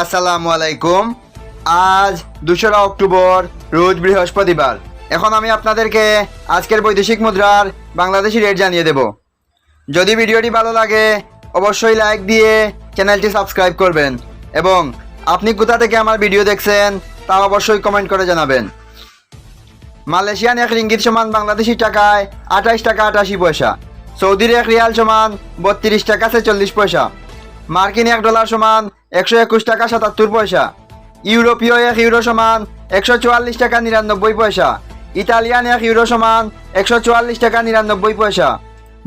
আসসালামু আলাইকুম। আজ দোসরা অক্টোবর, রোজ বৃহস্পতিবার। এখন আমি আপনাদেরকে আজকের বৈদেশিক মুদ্রার বাংলাদেশি রেট জানিয়ে দেব। যদি ভিডিওটি ভালো লাগে, অবশ্যই লাইক দিয়ে চ্যানেলটি সাবস্ক্রাইব করবেন। এবং আপনি কোথা থেকে আমার ভিডিও দেখছেন, তা অবশ্যই কমেন্ট করে জানাবেন। মালয়েশিয়ান এক রিঙ্গিত সমান বাংলাদেশি টাকায় আঠাইশ টাকা আটাশি পয়সা। সৌদির এক রিয়াল সমান বত্রিশ টাকা ছেচল্লিশ পয়সা। মার্কিন এক ডলার সমান একশো একুশ টাকা সাতাত্তর পয়সা। ইউরোপীয় এক ইউরো সমান একশো চুয়াল্লিশ টাকা নিরানব্বই পয়সা। ইতালিয়ান এক ইউরো সমান একশো চুয়াল্লিশ টাকা নিরানব্বই পয়সা।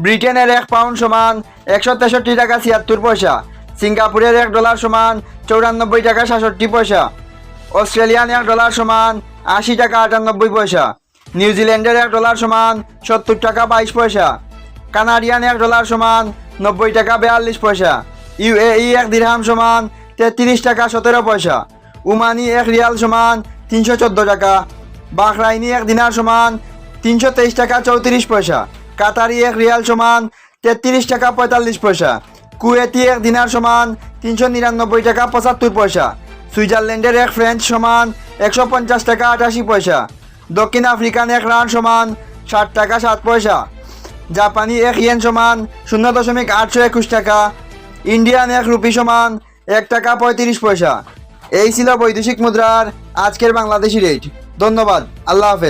ব্রিটেনের এক পাউন্ড সমান একশো তেষট্টি টাকা ছিয়াত্তর পয়সা। সিঙ্গাপুরের এক ডলার সমান চৌরানব্বই টাকা সাতষট্টি পয়সা। অস্ট্রেলিয়ান এক ডলার সমান আশি টাকা আটানব্বই পয়সা। নিউজিল্যান্ডের এক ডলার সমান সত্তর টাকা বাইশ পয়সা। কানাডিয়ান এক ডলার সমান নব্বই টাকা বেয়াল্লিশ পয়সা। ইউএই এক দিরহাম সমান তেত্রিশ টাকা সতেরো পয়সা। উমানি এক রিয়াল সমান তিনশো চোদ্দ টাকা। বাহরাইনি এক দিনার সমান তিনশো তেইশ টাকা চৌত্রিশ পয়সা। কাতারি এক রিয়াল সমান তেত্রিশ টাকা পঁয়তাল্লিশ পয়সা। কুয়েতি এক দিনার সমান তিনশো নিরানব্বই টাকা পঁচাত্তর পয়সা। সুইজারল্যান্ডের এক ফ্রেঞ্চ সমান একশো পঞ্চাশ টাকা আটাশি পয়সা। দক্ষিণ আফ্রিকান এক রান সমান ষাট টাকা সাত পয়সা। জাপানি এক ইয়েন সমান শূন্য দশমিক আটশো একুশ টাকা। ইন্ডিয়ান এক রুপি সমান এক টাকা পঁয়ত্রিশ পয়সা। এই ছিল বৈদেশিক মুদ্রার আজকের বাংলাদেশি রেট ধন্যবাদ। আল্লাহ হাফেজ।